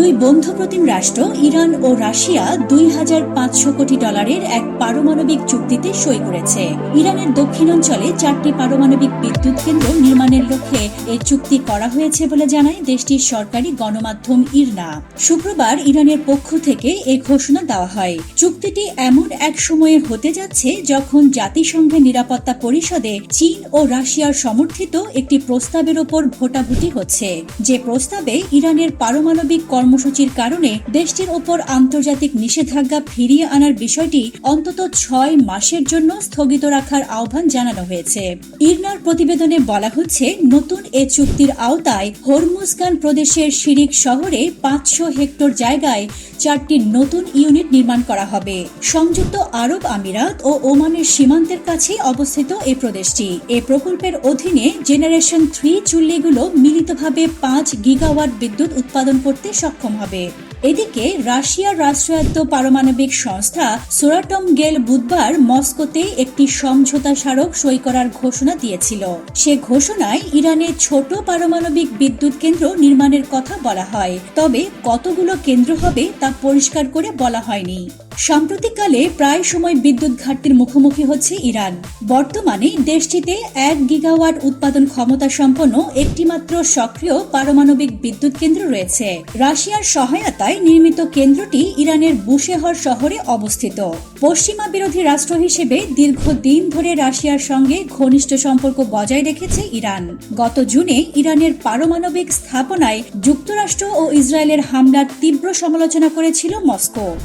দুই বন্ধুপ্রতিম রাষ্ট্র, ইরান ও রাশিয়া, দুই হাজার পাঁচশো কোটি ডলারের এক পারমাণবিক চুক্তিতে সই করেছে। ইরানের দক্ষিণাঞ্চলে চারটি পারমাণবিক বিদ্যুৎ কেন্দ্র নির্মাণের লক্ষ্যে এই চুক্তি করা হয়েছে বলে জানায় দেশটির সরকারি গণমাধ্যম ইরনা। শুক্রবার ইরানের পক্ষ থেকে এ ঘোষণা দেওয়া হয়। চুক্তিটি এমন এক সময়ে হতে যাচ্ছে যখন জাতিসংঘের নিরাপত্তা পরিষদে চীন ও রাশিয়ার সমর্থিত একটি প্রস্তাবের ওপর ভোটাভুটি হচ্ছে। যে প্রস্তাবে ইরানের পারমাণবিক কর্মসূচির কারণে দেশটির ওপর আন্তর্জাতিক নিষেধাজ্ঞা ফিরিয়ে আনার বিষয়টি অন্তত ছয় মাসের জন্য স্থগিত রাখার আহ্বান জানানো হয়েছে। ইরনার প্রতিবেদনে বলা হচ্ছে, নতুন এ চুক্তির আওতায় হরমুজগান প্রদেশের শিরিক শহরে পাঁচশো হেক্টর জায়গায় চারটি নতুন ইউনিট নির্মাণ করা হবে। সংযুক্ত আরব আমিরাত ও ওমানের সীমান্তের কাছে অবস্থিত এই প্রদেশটি। এ প্রকল্পের অধীনে জেনারেশন থ্রি চুল্লিগুলো মিলিতভাবে পাঁচ গিগাওয়াট বিদ্যুৎ উৎপাদন করতে সক্ষম হবে। এদিকে রাশিয়ার রাষ্ট্রায়ত্ত পারমাণবিক সংস্থা সোরাটম গেল বুধবার মস্কোতে একটি সমঝোতা স্মারক সই করার ঘোষণা দিয়েছিল। সে ঘোষণায় ইরানের ছোট পারমাণবিক বিদ্যুৎ কেন্দ্র নির্মাণের কথা বলা হয়, তবে কতগুলো কেন্দ্র হবে তা পরিষ্কার করে বলা হয়নি। সাম্প্রতিককালে প্রায় সময় বিদ্যুৎ ঘাটতির মুখোমুখি হচ্ছে ইরান। বর্তমানে দেশটিতে এক গিগাওয়াট উৎপাদন ক্ষমতা সম্পন্ন একটিমাত্র সক্রিয় পারমাণবিক বিদ্যুৎ কেন্দ্র রয়েছে। রাশিয়ার সহায়তায় নির্মিত কেন্দ্রটি ইরানের বুশেহর শহরে অবস্থিত। পশ্চিমা বিরোধী রাষ্ট্র হিসেবে দীর্ঘদিন ধরে রাশিয়ার সঙ্গে ঘনিষ্ঠ সম্পর্ক বজায় রেখেছে ইরান। গত জুনে ইরানের পারমাণবিক স্থাপনায় যুক্তরাষ্ট্র ও ইসরায়েলের হামলার তীব্র সমালোচনা করেছিল মস্কো।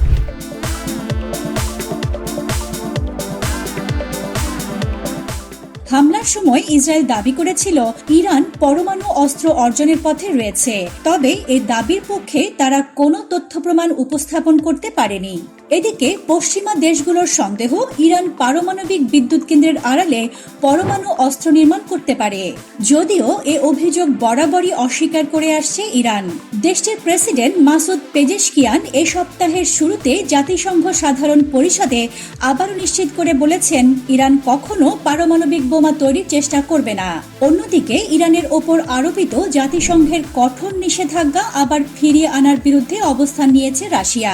হামলার সময় ইসরায়েল দাবি করেছিল ইরান পরমাণু অস্ত্র অর্জনের পথে রয়েছে। তবে এ দাবির পক্ষে তারা কোনো তথ্য প্রমাণ উপস্থাপন করতে পারেনি। এদিকে পশ্চিমা দেশগুলোর সন্দেহ ইরান পারমাণবিক বিদ্যুৎ কেন্দ্রের আড়ালে পরমাণু অস্ত্র নির্মাণ করতে পারে। যদিও এ অভিযোগ বরাবরই অস্বীকার করে আসছে ইরান। দেশটির প্রেসিডেন্ট মাসুদ পেজেশকিয়ান এ সপ্তাহের শুরুতে জাতিসংঘ সাধারণ পরিষদে আবারও নিশ্চিত করে বলেছেন, ইরান কখনো পারমাণবিক বোমা তৈরির চেষ্টা করবে না। অন্যদিকে ইরানের ওপর আরোপিত জাতিসংঘের কঠোর নিষেধাজ্ঞা আবার ফিরিয়ে আনার বিরুদ্ধে অবস্থান নিয়েছে রাশিয়া।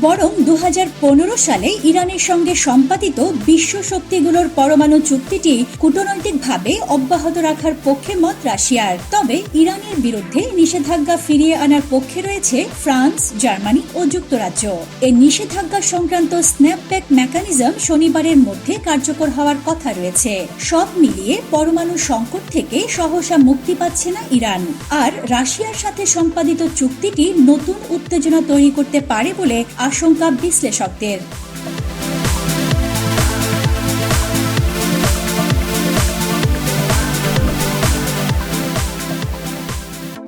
বরং দু হাজার পনেরো সালে ইরানের সঙ্গে সম্পাদিত বিশ্ব শক্তিগুলোর পরমাণু চুক্তিটি কূটনৈতিকভাবে অব্যাহত রাখার পক্ষে মত রাশিয়ার। তবে ইরানের বিরুদ্ধে নিষেধাজ্ঞা ফিরিয়ে আনার পক্ষে রয়েছে ফ্রান্স, জার্মানি ও যুক্তরাজ্য। এই নিষেধাজ্ঞা সংক্রান্ত স্ন্যাপব্যাক মেকানিজম শনিবারের মধ্যে কার্যকর হওয়ার কথা রয়েছে। সব মিলিয়ে পরমাণু সংকট থেকে সহসা মুক্তি পাচ্ছে না ইরান। আর রাশিয়ার সাথে সম্পাদিত চুক্তিটি নতুন উত্তেজনা তৈরি করতে পারে বলে আশঙ্কা বিশ্লেষকদের।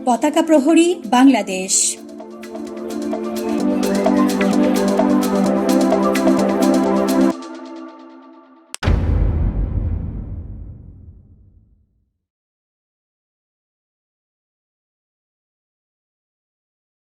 পতাকা প্রহরী বাংলাদেশ।